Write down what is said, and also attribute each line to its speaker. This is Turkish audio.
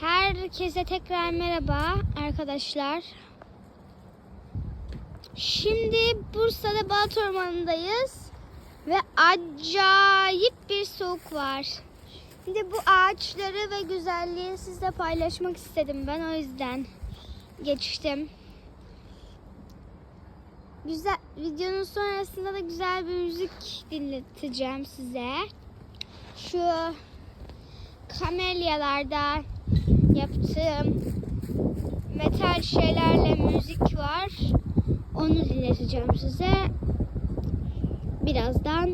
Speaker 1: Herkese tekrar merhaba arkadaşlar. Şimdi Bursa'da Balat Ormanı'ndayız ve acayip bir soğuk var. Şimdi bu ağaçları ve güzelliği sizle paylaşmak istedim ben o yüzden geçtim. Güzel videonun sonrasında da güzel bir müzik dinleteceğim size. Şu kamelyalarda yaptığım metal şeylerle müzik var. Onu dinleteceğim size. Birazdan